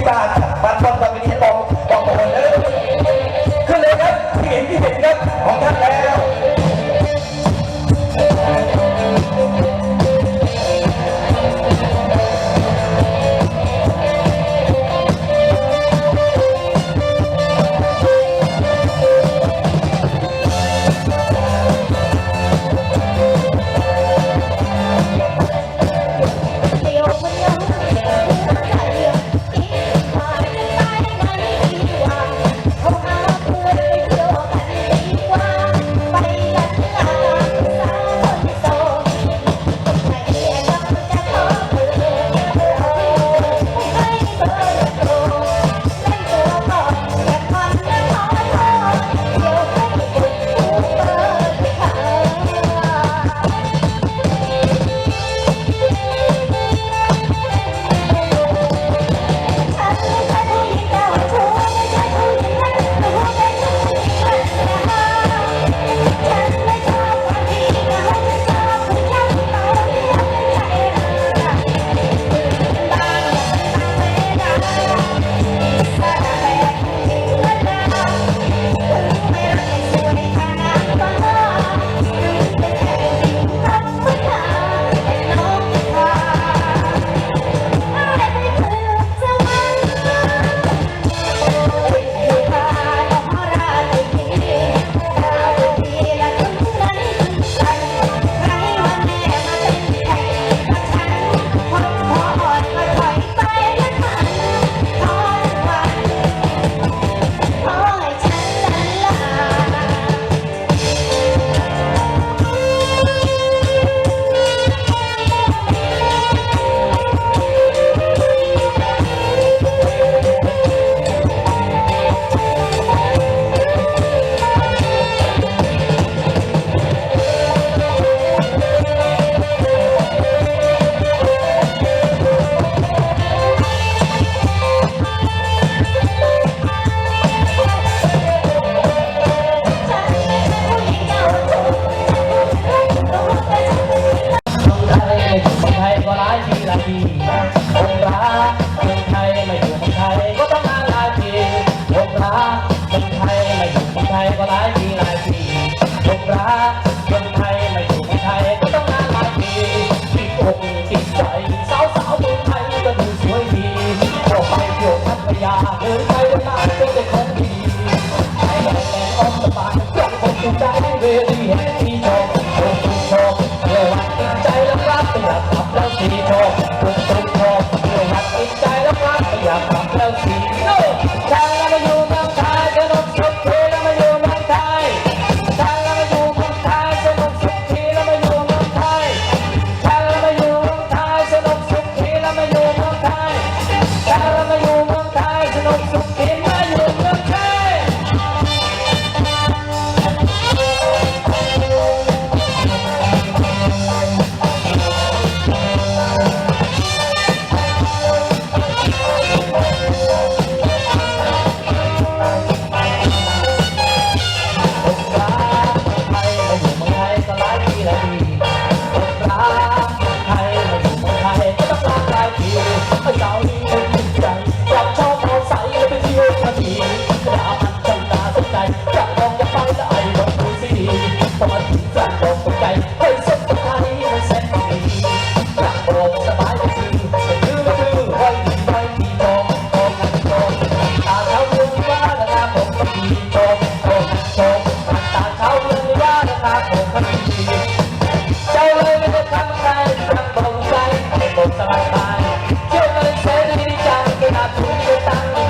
idade.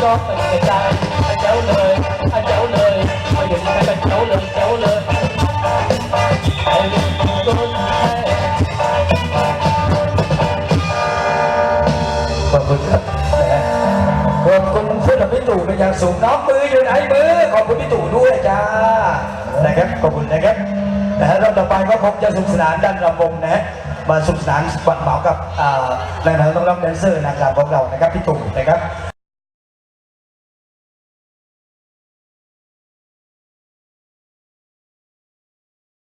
ร้องเป็นใจเจ้าเลยเจ้าเลยมาอยู่ที่กันเจ้าเลยเจ้าเลยไอ้ลูกต้นขอบคุณครับขอบคุณพื่อนพี่ตู่เย่งสูงน้องมืออยู่ไหนมือขอบคุณพี่ตู่ด้วยจ้านะครับขอบคุณนะครับนะฮะรอบต่อไปก็คงจะสุขสนานด้านระบงนะฮะมาสุขสนานบัดเหมากับในฐานะต้องๆแดนเซอร์นะครับของเรานะครับพี่ตู่นะครับ